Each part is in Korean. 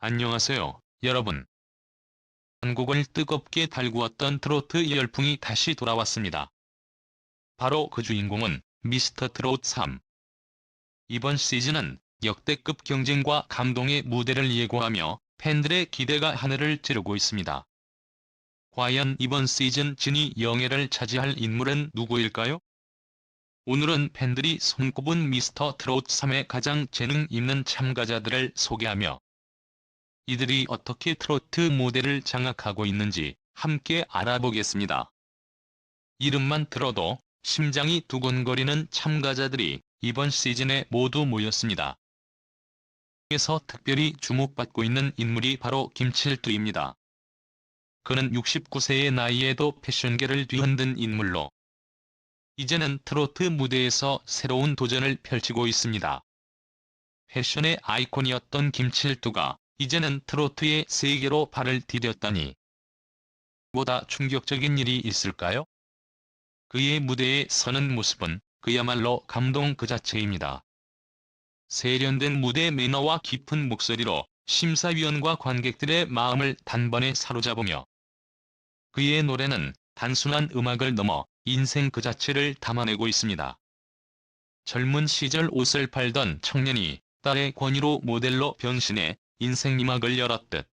안녕하세요, 여러분. 한국을 뜨겁게 달구었던 트로트 열풍이 다시 돌아왔습니다. 바로 그 주인공은 미스터 트롯 3. 이번 시즌은 역대급 경쟁과 감동의 무대를 예고하며 팬들의 기대가 하늘을 찌르고 있습니다. 과연 이번 시즌 진이 영예를 차지할 인물은 누구일까요? 오늘은 팬들이 손꼽은 미스터 트롯 3의 가장 재능 있는 참가자들을 소개하며 이들이 어떻게 트로트 무대를 장악하고 있는지 함께 알아보겠습니다. 이름만 들어도 심장이 두근거리는 참가자들이 이번 시즌에 모두 모였습니다. 에서 특별히 주목받고 있는 인물이 바로 김칠두입니다. 그는 69세의 나이에도 패션계를 뒤흔든 인물로 이제는 트로트 무대에서 새로운 도전을 펼치고 있습니다. 패션의 아이콘이었던 김칠두가 이제는 트로트의 세계로 발을 디뎠다니 보다 충격적인 일이 있을까요? 그의 무대에 서는 모습은 그야말로 감동 그 자체입니다. 세련된 무대 매너와 깊은 목소리로 심사위원과 관객들의 마음을 단번에 사로잡으며 그의 노래는 단순한 음악을 넘어 인생 그 자체를 담아내고 있습니다. 젊은 시절 옷을 팔던 청년이 딸의 권위로 모델로 변신해 인생 이막을 열었듯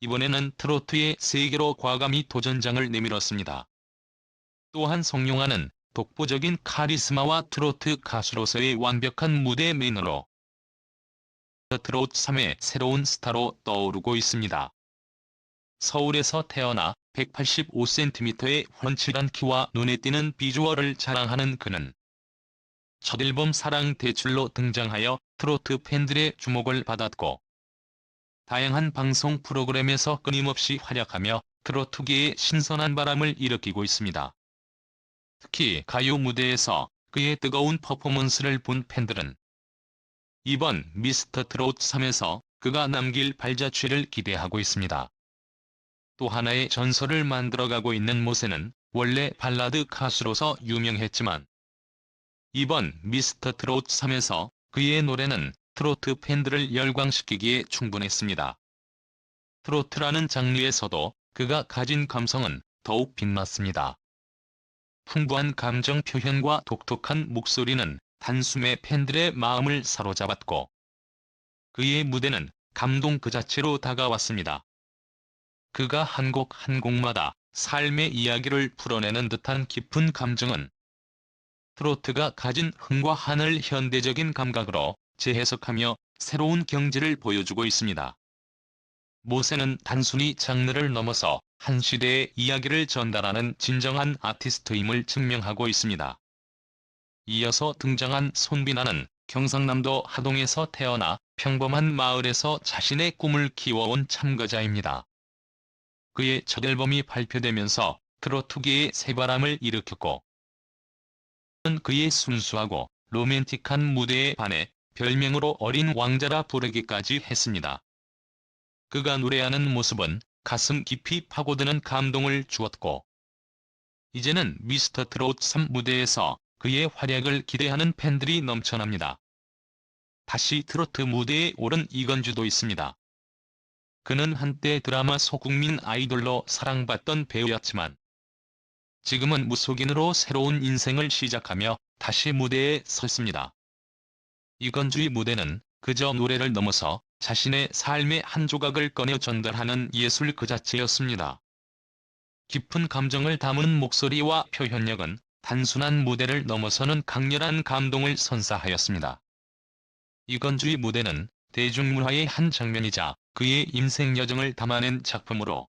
이번에는 트로트의 세계로 과감히 도전장을 내밀었습니다. 또한 성룡아는 독보적인 카리스마와 트로트 가수로서의 완벽한 무대 매너로 트롯 3의 새로운 스타로 떠오르고 있습니다. 서울에서 태어나 185cm의 훤칠한 키와 눈에 띄는 비주얼을 자랑하는 그는 첫 앨범 사랑 대출로 등장하여 트로트 팬들의 주목을 받았고 다양한 방송 프로그램에서 끊임없이 활약하며 트로트계에 신선한 바람을 일으키고 있습니다. 특히 가요 무대에서 그의 뜨거운 퍼포먼스를 본 팬들은 이번 미스터 트롯 3에서 그가 남길 발자취를 기대하고 있습니다. 또 하나의 전설을 만들어가고 있는 모세는 원래 발라드 가수로서 유명했지만 이번 미스터 트롯 3에서 그의 노래는 트로트 팬들을 열광시키기에 충분했습니다. 트로트라는 장르에서도 그가 가진 감성은 더욱 빛났습니다. 풍부한 감정 표현과 독특한 목소리는 단숨에 팬들의 마음을 사로잡았고 그의 무대는 감동 그 자체로 다가왔습니다. 그가 한 곡 한 곡마다 삶의 이야기를 풀어내는 듯한 깊은 감정은 트로트가 가진 흥과 한을 현대적인 감각으로 재해석하며 새로운 경지를 보여주고 있습니다. 모세는 단순히 장르를 넘어서 한 시대의 이야기를 전달하는 진정한 아티스트임을 증명하고 있습니다. 이어서 등장한 손비나는 경상남도 하동에서 태어나 평범한 마을에서 자신의 꿈을 키워온 참가자입니다. 그의 첫 앨범이 발표되면서 트로트계의 새바람을 일으켰고 그의 순수하고 로맨틱한 무대에 반해 별명으로 어린 왕자라 부르기까지 했습니다. 그가 노래하는 모습은 가슴 깊이 파고드는 감동을 주었고 이제는 미스터 트롯 3 무대에서 그의 활약을 기대하는 팬들이 넘쳐납니다. 다시 트로트 무대에 오른 이건주도 있습니다. 그는 한때 드라마 소국민 아이돌로 사랑받던 배우였지만 지금은 무속인으로 새로운 인생을 시작하며 다시 무대에 섰습니다. 이건주의 무대는 그저 노래를 넘어서 자신의 삶의 한 조각을 꺼내 전달하는 예술 그 자체였습니다. 깊은 감정을 담은 목소리와 표현력은 단순한 무대를 넘어서는 강렬한 감동을 선사하였습니다. 이건주의 무대는 대중문화의 한 장면이자 그의 인생 여정을 담아낸 작품으로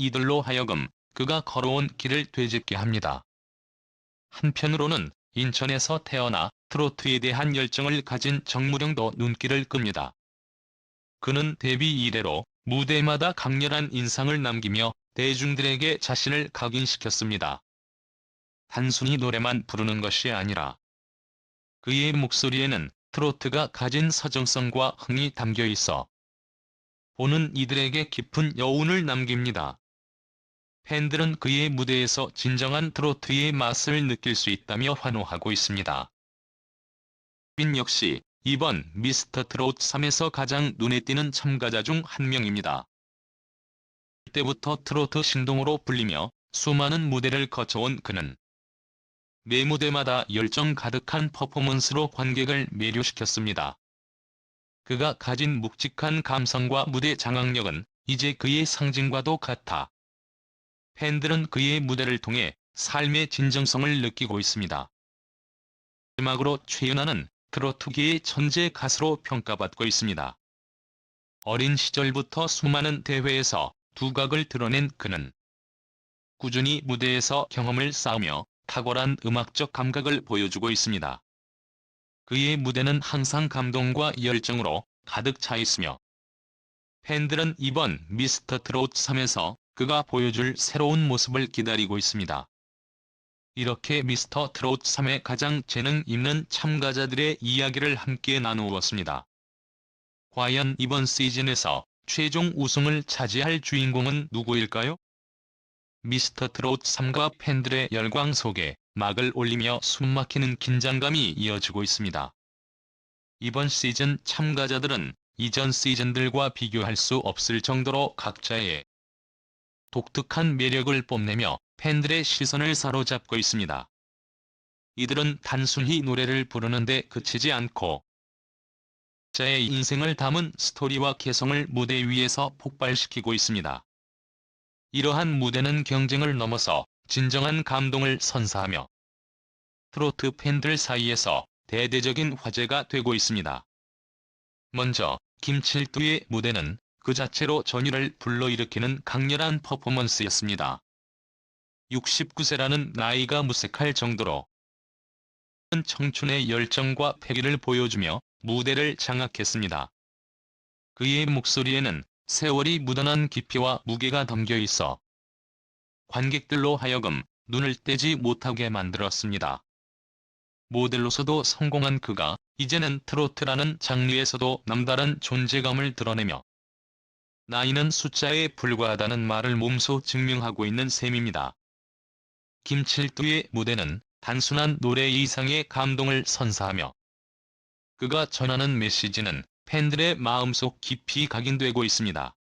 이들로 하여금 그가 걸어온 길을 되짚게 합니다. 한편으로는 인천에서 태어나 트로트에 대한 열정을 가진 정무령도 눈길을 끕니다. 그는 데뷔 이래로 무대마다 강렬한 인상을 남기며 대중들에게 자신을 각인시켰습니다. 단순히 노래만 부르는 것이 아니라 그의 목소리에는 트로트가 가진 서정성과 흥이 담겨 있어 보는 이들에게 깊은 여운을 남깁니다. 팬들은 그의 무대에서 진정한 트로트의 맛을 느낄 수 있다며 환호하고 있습니다. 빈 역시 이번 미스터 트롯 3에서 가장 눈에 띄는 참가자 중 한 명입니다. 때부터 트로트 신동으로 불리며 수많은 무대를 거쳐온 그는 매 무대마다 열정 가득한 퍼포먼스로 관객을 매료시켰습니다. 그가 가진 묵직한 감성과 무대 장악력은 이제 그의 상징과도 같아 팬들은 그의 무대를 통해 삶의 진정성을 느끼고 있습니다. 마지막으로 최윤아는 트로트계의 천재 가수로 평가받고 있습니다. 어린 시절부터 수많은 대회에서 두각을 드러낸 그는 꾸준히 무대에서 경험을 쌓으며 탁월한 음악적 감각을 보여주고 있습니다. 그의 무대는 항상 감동과 열정으로 가득 차 있으며 팬들은 이번 미스터 트롯 3에서 그가 보여줄 새로운 모습을 기다리고 있습니다. 이렇게 미스터 트롯 3의 가장 재능 있는 참가자들의 이야기를 함께 나누었습니다. 과연 이번 시즌에서 최종 우승을 차지할 주인공은 누구일까요? 미스터 트롯 3과 팬들의 열광 속에 막을 올리며 숨막히는 긴장감이 이어지고 있습니다. 이번 시즌 참가자들은 이전 시즌들과 비교할 수 없을 정도로 각자의 독특한 매력을 뽐내며 팬들의 시선을 사로잡고 있습니다. 이들은 단순히 노래를 부르는데 그치지 않고 자의 인생을 담은 스토리와 개성을 무대 위에서 폭발시키고 있습니다. 이러한 무대는 경쟁을 넘어서 진정한 감동을 선사하며 트로트 팬들 사이에서 대대적인 화제가 되고 있습니다. 먼저 김칠두의 무대는 그 자체로 전율을 불러일으키는 강렬한 퍼포먼스였습니다. 69세라는 나이가 무색할 정도로 청춘의 열정과 패기를 보여주며 무대를 장악했습니다. 그의 목소리에는 세월이 묻어난 깊이와 무게가 담겨 있어 관객들로 하여금 눈을 떼지 못하게 만들었습니다. 모델로서도 성공한 그가 이제는 트로트라는 장르에서도 남다른 존재감을 드러내며 나이는 숫자에 불과하다는 말을 몸소 증명하고 있는 셈입니다. 김칠두의 무대는 단순한 노래 이상의 감동을 선사하며 그가 전하는 메시지는 팬들의 마음속 깊이 각인되고 있습니다.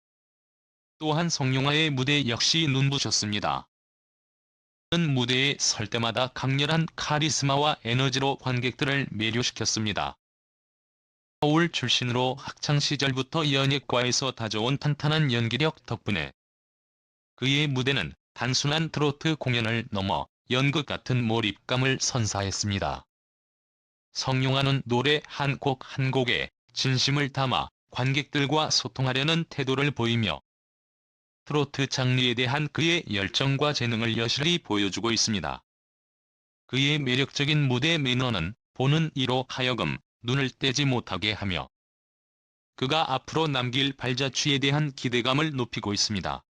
또한 성룡아의 무대 역시 눈부셨습니다. 그는 무대에 설 때마다 강렬한 카리스마와 에너지로 관객들을 매료시켰습니다. 서울 출신으로 학창시절부터 연예과에서 다져온 탄탄한 연기력 덕분에 그의 무대는 단순한 트로트 공연을 넘어 연극 같은 몰입감을 선사했습니다. 성룡아는 노래 한곡한 곡에 진심을 담아 관객들과 소통하려는 태도를 보이며 트로트 장르에 대한 그의 열정과 재능을 여실히 보여주고 있습니다. 그의 매력적인 무대 매너는 보는 이로 하여금 눈을 떼지 못하게 하며 그가 앞으로 남길 발자취에 대한 기대감을 높이고 있습니다.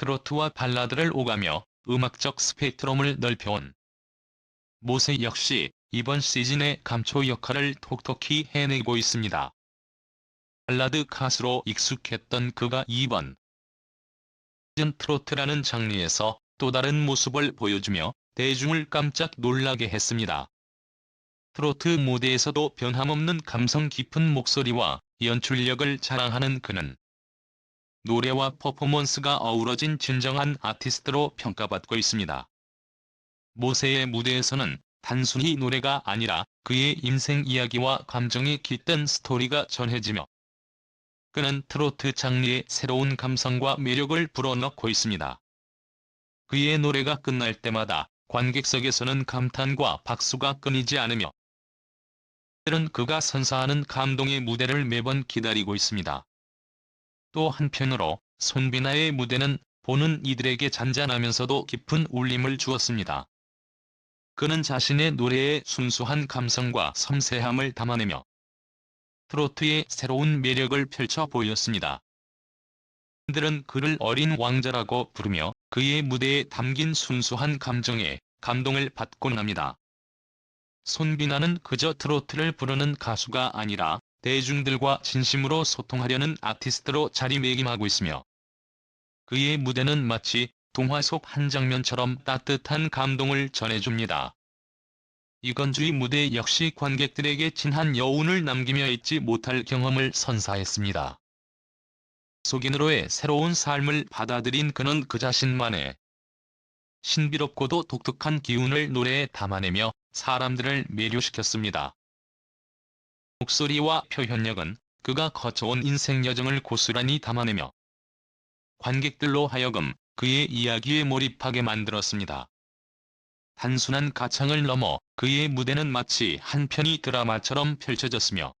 트로트와 발라드를 오가며 음악적 스펙트럼을 넓혀온 모세 역시 이번 시즌의 감초 역할을 톡톡히 해내고 있습니다. 발라드 가수로 익숙했던 그가 이번 시즌 트로트라는 장르에서 또 다른 모습을 보여주며 대중을 깜짝 놀라게 했습니다. 트로트 무대에서도 변함없는 감성 깊은 목소리와 연출력을 자랑하는 그는 노래와 퍼포먼스가 어우러진 진정한 아티스트로 평가받고 있습니다. 모세의 무대에서는 단순히 노래가 아니라 그의 인생 이야기와 감정이 깃든 스토리가 전해지며 그는 트로트 장르의 새로운 감성과 매력을 불어넣고 있습니다. 그의 노래가 끝날 때마다 관객석에서는 감탄과 박수가 끊이지 않으며 는 그가 선사하는 감동의 무대를 매번 기다리고 있습니다. 또 한편으로 손비나의 무대는 보는 이들에게 잔잔하면서도 깊은 울림을 주었습니다. 그는 자신의 노래에 순수한 감성과 섬세함을 담아내며 트로트의 새로운 매력을 펼쳐 보였습니다. 팬들은 그를 어린 왕자라고 부르며 그의 무대에 담긴 순수한 감정에 감동을 받곤 합니다. 손비나는 그저 트로트를 부르는 가수가 아니라 대중들과 진심으로 소통하려는 아티스트로 자리매김하고 있으며 그의 무대는 마치 동화 속 한 장면처럼 따뜻한 감동을 전해줍니다. 이건주의 무대 역시 관객들에게 진한 여운을 남기며 잊지 못할 경험을 선사했습니다. 속인으로의 새로운 삶을 받아들인 그는 그 자신만의 신비롭고도 독특한 기운을 노래에 담아내며 사람들을 매료시켰습니다. 목소리와 표현력은 그가 거쳐온 인생 여정을 고스란히 담아내며 관객들로 하여금 그의 이야기에 몰입하게 만들었습니다. 단순한 가창을 넘어 그의 무대는 마치 한 편의 드라마처럼 펼쳐졌으며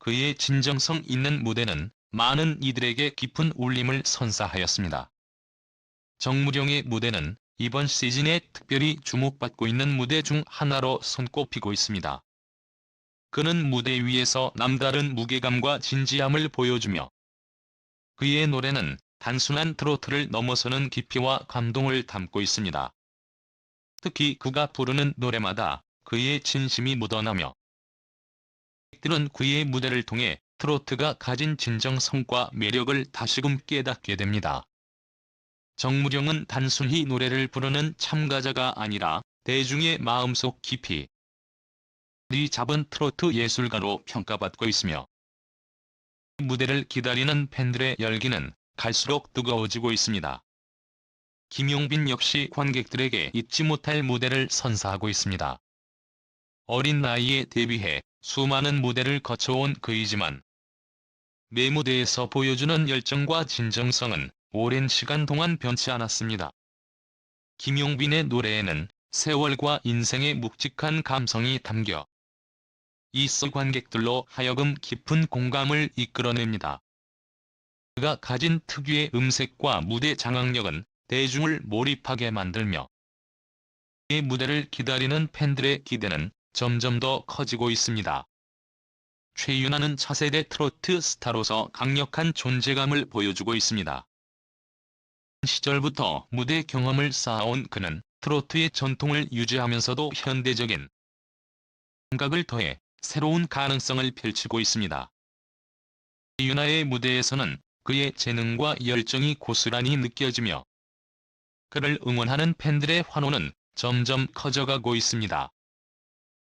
그의 진정성 있는 무대는 많은 이들에게 깊은 울림을 선사하였습니다. 정무령의 무대는 이번 시즌에 특별히 주목받고 있는 무대 중 하나로 손꼽히고 있습니다. 그는 무대 위에서 남다른 무게감과 진지함을 보여주며 그의 노래는 단순한 트로트를 넘어서는 깊이와 감동을 담고 있습니다. 특히 그가 부르는 노래마다 그의 진심이 묻어나며 들은 그의 무대를 통해 트로트가 가진 진정성과 매력을 다시금 깨닫게 됩니다. 정무령은 단순히 노래를 부르는 참가자가 아니라 대중의 마음속 깊이 리 잡은 트로트 예술가로 평가받고 있으며 무대를 기다리는 팬들의 열기는 갈수록 뜨거워지고 있습니다. 김용빈 역시 관객들에게 잊지 못할 무대를 선사하고 있습니다. 어린 나이에 데뷔해 수많은 무대를 거쳐온 그이지만 매 무대에서 보여주는 열정과 진정성은 오랜 시간 동안 변치 않았습니다. 김용빈의 노래에는 세월과 인생의 묵직한 감성이 담겨 있어 관객들로 하여금 깊은 공감을 이끌어냅니다. 그가 가진 특유의 음색과 무대 장악력은 대중을 몰입하게 만들며 그의 무대를 기다리는 팬들의 기대는 점점 더 커지고 있습니다. 최윤아는 차세대 트로트 스타로서 강력한 존재감을 보여주고 있습니다. 시절부터 무대 경험을 쌓아온 그는 트로트의 전통을 유지하면서도 현대적인 감각을 더해 새로운 가능성을 펼치고 있습니다. 윤아의 무대에서는 그의 재능과 열정이 고스란히 느껴지며 그를 응원하는 팬들의 환호는 점점 커져가고 있습니다.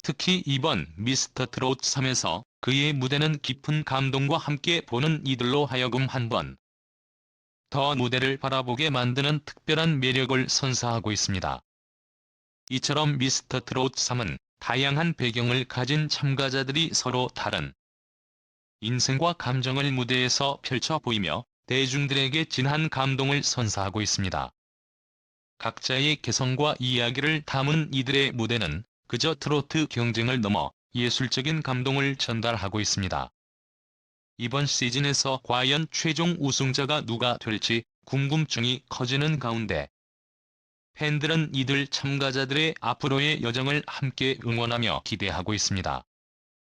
특히 이번 미스터 트롯 3에서 그의 무대는 깊은 감동과 함께 보는 이들로 하여금 한 번 더 무대를 바라보게 만드는 특별한 매력을 선사하고 있습니다. 이처럼 미스터 트롯 3은 다양한 배경을 가진 참가자들이 서로 다른 인생과 감정을 무대에서 펼쳐 보이며 대중들에게 진한 감동을 선사하고 있습니다. 각자의 개성과 이야기를 담은 이들의 무대는 그저 트로트 경쟁을 넘어 예술적인 감동을 전달하고 있습니다. 이번 시즌에서 과연 최종 우승자가 누가 될지 궁금증이 커지는 가운데 팬들은 이들 참가자들의 앞으로의 여정을 함께 응원하며 기대하고 있습니다.